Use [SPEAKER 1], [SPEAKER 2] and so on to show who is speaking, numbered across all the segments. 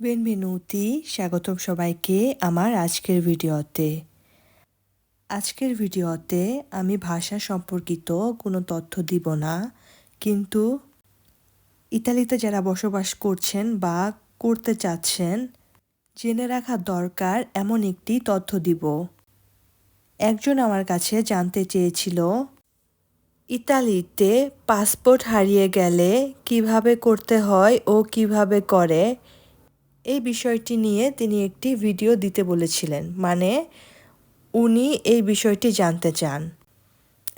[SPEAKER 1] বেনভেনুতি স্বাগতম সবাইকে আমার আজকের ভিডিওতে। আজকের ভিডিওতে আমি ভাষা সম্পর্কিত কোনো তথ্য দিব না, কিন্তু ইতালিতে যারা বসবাস করছেন বা করতে চাচ্ছেন, জেনে রাখা দরকার এমন একটি তথ্য দিব। একজন আমার কাছে জানতে চেয়েছিল, ইতালিতে পাসপোর্ট হারিয়ে গেলে কীভাবে করতে হয় ও কীভাবে করে? এই বিষয়টি নিয়ে তিনি একটি ভিডিও দিতে বলেছিলেন। মানে উনি এই বিষয়টি জানতে চান।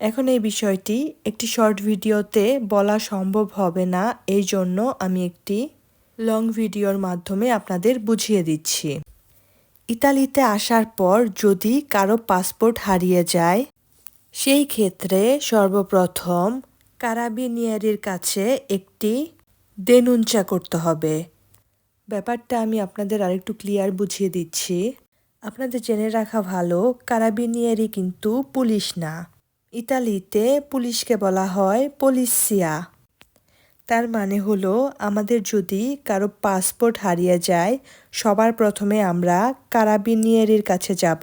[SPEAKER 1] এখন এই বিষয়টি একটি শর্ট ভিডিওতে বলা সম্ভব হবে না, এই জন্য আমি একটি লং ভিডিওর মাধ্যমে আপনাদের বুঝিয়ে দিচ্ছি। ইতালিতে আসার পর যদি কারও পাসপোর্ট হারিয়ে যায়, সেই ক্ষেত্রে সর্বপ্রথম কারাবিনিয়ারির কাছে একটি দেনুঞ্চা করতে হবে। ব্যাপারটা আমি আপনাদের আরেকটু ক্লিয়ার বুঝিয়ে দিচ্ছি। আপনাদের জেনে রাখা ভালো, কারাবিনিয়ারি কিন্তু পুলিশ না। ইতালিতে পুলিশকে বলা হয় পলিসিয়া। তার মানে হলো, আমাদের যদি কারও পাসপোর্ট হারিয়ে যায়, সবার প্রথমে আমরা কারাবিনিয়ারির কাছে যাব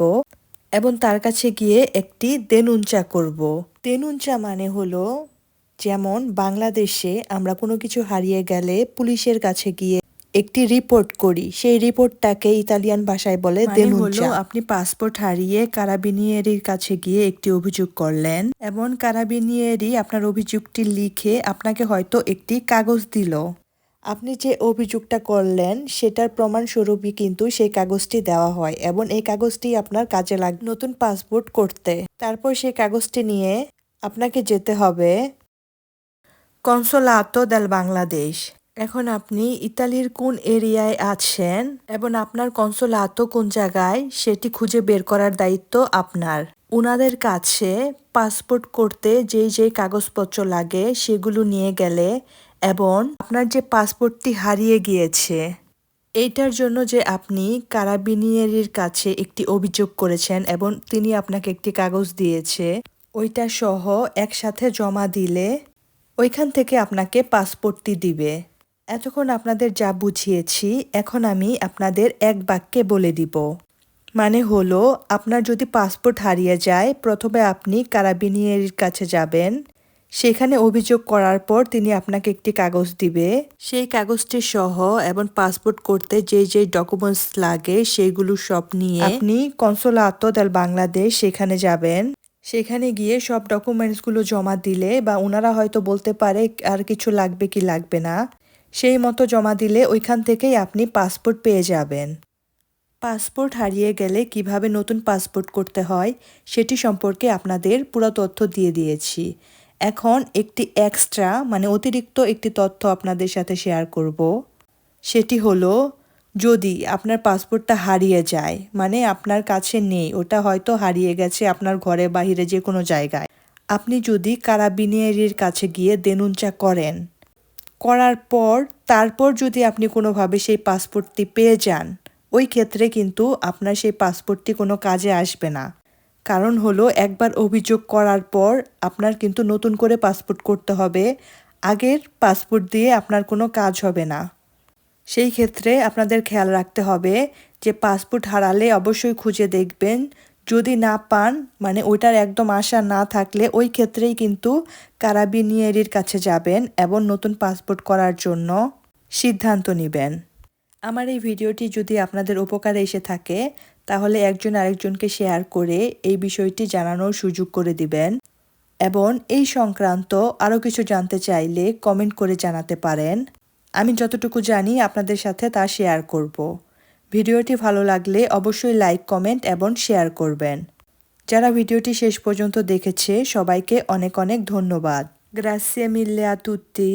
[SPEAKER 1] এবং তার কাছে গিয়ে একটি দেনুঞ্চা করব। দেনুঞ্চা মানে হলো, যেমন বাংলাদেশে আমরা কোনো কিছু হারিয়ে গেলে পুলিশের কাছে গিয়ে একটি রিপোর্ট করি। সেই রিপোর্টটাকে ইতালিয়ান ভাষায় বলে
[SPEAKER 2] মানে
[SPEAKER 1] দেনুঞ্চা আপনি পাসপোর্ট হারিয়ে কারাবিনিয়েরির কাছে গিয়ে একটি অভিযোগ করলেন। এবং কারাবিনিয়েরি আপনার অভিযোগটি লিখে আপনাকে হয়তো একটি কাগজ দিল। আপনি যে অভিযোগটা করলেন সেটার প্রমাণস্বরূপই কিন্তু সেই কাগজটি দেওয়া হয় এবং এই কাগজটি আপনার কাজে লাগবে নতুন পাসপোর্ট করতে। তারপর সেই কাগজটি নিয়ে আপনাকে যেতে হবে। কনসোলাতো দেল বাংলাদেশ। এখন আপনি ইতালির কোন এরিয়ায় আছেন এবং আপনার কনসোলাতো কোন জায়গায়, সেটি খুঁজে বের করার দায়িত্ব আপনার। উনাদের কাছে পাসপোর্ট করতে যেই যেই কাগজপত্র লাগে, সেগুলো নিয়ে গেলে এবং আপনার যে পাসপোর্টটি হারিয়ে গিয়েছে, এইটার জন্য যে আপনি কারাবিনিয়ারির কাছে একটি অভিযোগ করেছেন এবং তিনি আপনাকে একটি কাগজ দিয়েছে, ওইটা সহ একসাথে জমা দিলে ওইখান থেকে আপনাকে পাসপোর্টটি দিবে। এতক্ষণ আপনাদের যা বুঝিয়েছি, এখন আমি আপনাদের এক বাক্যে বলে দিব। মানে হলো, আপনার যদি পাসপোর্ট হারিয়ে যায়, প্রথমে আপনি কারাবিনিয়ারির কাছে যাবেন। সেখানে অভিযোগ করার পর তিনি আপনাকে একটি কাগজ দিবে। সেই কাগজটি সহ এবং পাসপোর্ট করতে যে যে ডকুমেন্টস লাগে সেইগুলো সব নিয়ে আপনি কনসোলাতো দেল বাংলাদেশ সেখানে যাবেন। সেখানে গিয়ে সব ডকুমেন্টসগুলো জমা দিলে বা ওনারা হয়তো বলতে পারে আর কিছু লাগবে কি লাগবে না। সেই মতো জমা দিলে ওইখান থেকেই আপনি পাসপোর্ট পেয়ে যাবেন। পাসপোর্ট হারিয়ে গেলে কীভাবে নতুন পাসপোর্ট করতে হয়, সেটি সম্পর্কে আপনাদের পুরো তথ্য দিয়ে দিয়েছি। এখন একটি এক্সট্রা মানে অতিরিক্ত একটি তথ্য আপনাদের সাথে শেয়ার করব। সেটি হলো, যদি আপনার পাসপোর্টটা হারিয়ে যায় মানে আপনার কাছে নেই, ওটা হয়তো হারিয়ে গেছে আপনার ঘরে, বাহিরে যে কোনো জায়গায়। আপনি যদি কারাবিনিয়ারির কাছে গিয়ে দেনুঞ্চা করেন করার পর, তারপর যদি আপনি কোনোভাবে সেই পাসপোর্টটি পেয়ে যান, ওই ক্ষেত্রে কিন্তু আপনার সেই পাসপোর্টটি কোনো কাজে আসবে না। কারণ হলো, একবার অভিযোগ করার পর আপনার কিন্তু নতুন করে পাসপোর্ট করতে হবে, আগের পাসপোর্ট দিয়ে আপনার কোনো কাজ হবে না। সেই ক্ষেত্রে আপনাদের খেয়াল রাখতে হবে যে পাসপোর্ট হারালে অবশ্যই খুঁজে দেখবেন যদি না পান মানে ওইটার একদম আশা না থাকলে ওই ক্ষেত্রেই কিন্তু কারাবিনিয়ারির কাছে যাবেন এবং নতুন পাসপোর্ট করার জন্য সিদ্ধান্ত নেবেন। আমার এই ভিডিওটি যদি আপনাদের উপকারে এসে থাকে, তাহলে একজন আরেকজনকে শেয়ার করে এই বিষয়টি জানানোর সুযোগ করে দিবেন এবং এই সংক্রান্ত আরও কিছু জানতে চাইলে কমেন্ট করে জানাতে পারেন। আমি যতটুকু জানি আপনাদের সাথে তা শেয়ার করব। ভিডিওটি ভালো লাগলে অবশ্যই লাইক, কমেন্ট এবং শেয়ার করবেন। যারা ভিডিওটি শেষ পর্যন্ত দেখেছে, সবাইকে অনেক অনেক ধন্যবাদ। গ্রাসিয়া মিল্লে আতুত্তি